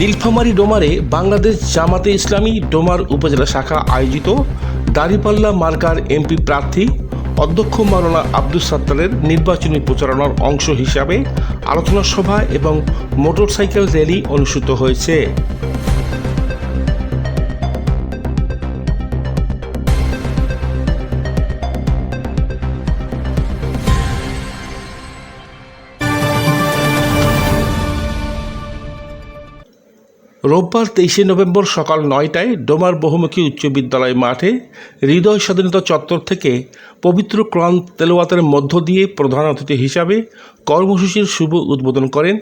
নীলফামারী ডোমারে বাংলাদেশ জামাতে ইসলামী ডোমার উপজেলা শাখা আয়োজিত দাড়িপাল্লা মার্কার এমপি প্রার্থী অধ্যক্ষ মাওলানা আব্দুল সাত্তারের নির্বাচনী প্রচারণার অংশ হিসাবে আলোচনা সভা এবং মোটরসাইকেল র্যালি অনুষ্ঠিত হয়েছে। রোববার তেইশে নভেম্বর সকাল নয়টায় ডোমার বহুমুখী উচ্চ বিদ্যালয় মাঠে হৃদয় স্বাধীনতা চত্বর থেকে পবিত্র ক্রান তেলোয়াতের মধ্য দিয়ে প্রধান অতিথি হিসাবে কর্মসূচির শুভ উদ্বোধন করেন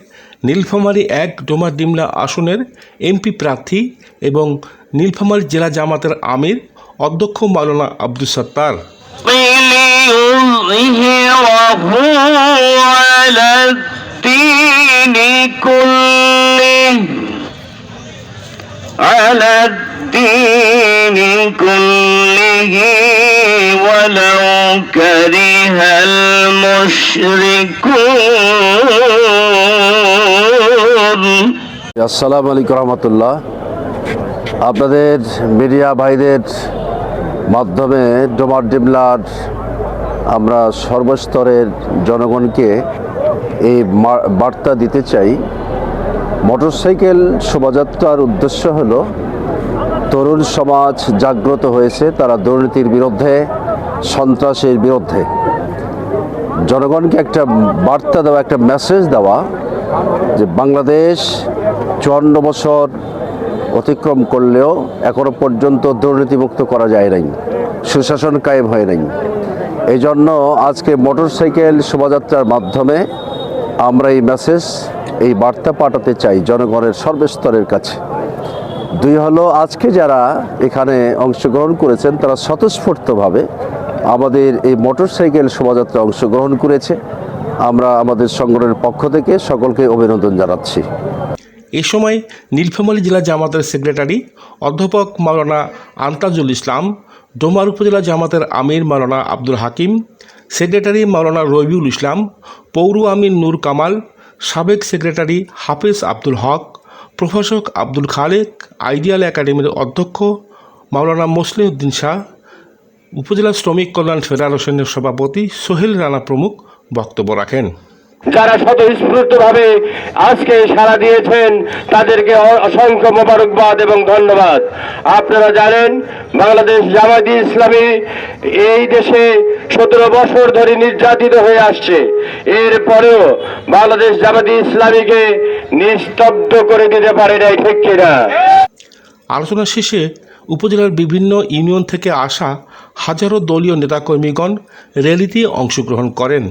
নীলফামারী এক ডোমার ডিমলা আসনের এমপি প্রার্থী এবং নীলফামারী জেলা জামাতের আমির অধ্যক্ষ মাওলানা আব্দুল সত্তার ليظهره على الدين كله على الدين كله ولو كره المشركون আসসালামু আলাইকুম রহমতুল্লাহ আপনাদের মিডিয়া ভাইদের মাধ্যমে ডোমার ডিমলার আমরা সর্বস্তরের জনগণকে এই মা- বার্তা দিতে চাই মোটরসাইকেল শোভাযাত্রার উদ্দেশ্য হল, তরুণ সমাজ জাগ্রত হয়েছে তারা দুর্নীতির বিরুদ্ধে, সন্ত্রাসের বিরুদ্ধে। জনগণকে একটা বার্তা দেওয়া, একটা মেসেজ দেওয়া যে বাংলাদেশ চুয়ান্ন বছর অতিক্রম করলেও এখনও পর্যন্ত দুর্নীতিমুক্ত করা যায় নাই, সুশাসন কায়েম হয় নাই। এই জন্য আজকে মোটরসাইকেল শোভাযাত্রার মাধ্যমে আমরা এই মেসেজ এই বার্তা পাঠাতে চাই জনগণের সর্বস্তরের কাছে। দুই হলো, আজকে যারা এখানে অংশগ্রহণ করেছেন, তারা স্বতঃস্ফূর্তভাবে আমাদের এই মোটরসাইকেল শোভাযাত্রা অংশগ্রহণ করেছে। আমরা আমাদের সংগঠনের পক্ষ থেকে সকলকে অভিনন্দন জানাচ্ছি। এ সময় নীলফামারী জেলা জামাতের সেক্রেটারি অধ্যাপক মাওলানা আন্তাজুল ইসলাম, ডোমার উপজেলা জামাতের আমির মাওলানা আব্দুল হাকিম, সেক্রেটারি মাওলানা রবিউল ইসলাম, পৌর আমির নূর কামাল সাবেক সেক্রেটারি হাফেজ আব্দুল হক, প্রভাষক আব্দুল খালেক, আইডিয়াল একাডেমির অধ্যক্ষ মাওলানা মুসলিউদ্দিন শাহ, উপজেলা শ্রমিক কল্যাণ ফেডারেশনের সভাপতি সোহেল রানা প্রমুখ বক্তব্য রাখেন। যারা স্বতঃস্ফূর্ত ভাবে আজকে সাড়া দিয়েছেন, তাদেরকে অসংখ্য মোবারকবাদ এবং ধন্যবাদ। আপনারা জানেন, বাংলাদেশ জামায়াতি ইসলামী এই দেশে সতেরো বছর ধরে নির্যাতিত হয়ে আসছে। এরপরেও বাংলাদেশ জামায়াতি ইসলামীকে নিস্তব্ধ করে দিতে পারে নাই, ঠিক কিনা? আলোচনা শেষে উপজেলার বিভিন্ন ইউনিয়ন থেকে আসা হাজারো দলীয় নেতাকর্মীগণ র্যালিতে অংশগ্রহণ করেন।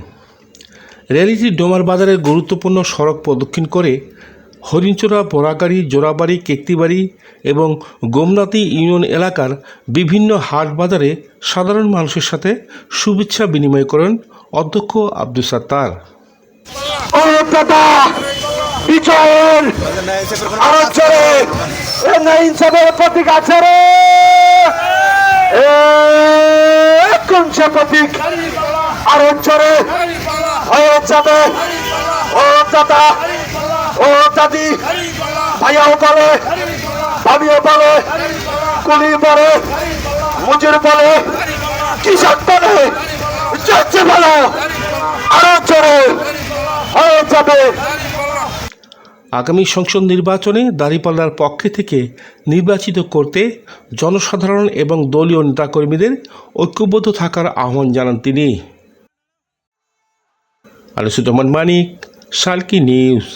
র্যালিটি ডোমার বাজারের গুরুত্বপূর্ণ সড়ক প্রদক্ষিণ করে হরিণচোরা, বোরাগাড়ি, জোড়াবাড়ি, কেকতিবাড়ি এবং গোমনাতি ইউনিয়ন এলাকার বিভিন্ন হাট বাজারে সাধারণ মানুষের সাথে শুভেচ্ছা বিনিময় করেন অধ্যক্ষ আব্দুল সাত্তার। প্রতীক ও দাদা ও দাদি ভাইয়াও বলে, ভাবিও বলে, কুলি বলে বলে কৃষক বলে বলো, আরও হয়ে যাবে। আগামী সংসদ নির্বাচনে দাঁড়িপাল্লার পক্ষে থেকে নির্বাচিত করতে জনসাধারণ এবং দলীয় নেতাকর্মীদের ঐক্যবদ্ধ থাকার আহ্বান জানান তিনি। అలసుతమన్ మాణిక్ సాల్కి న్యూస్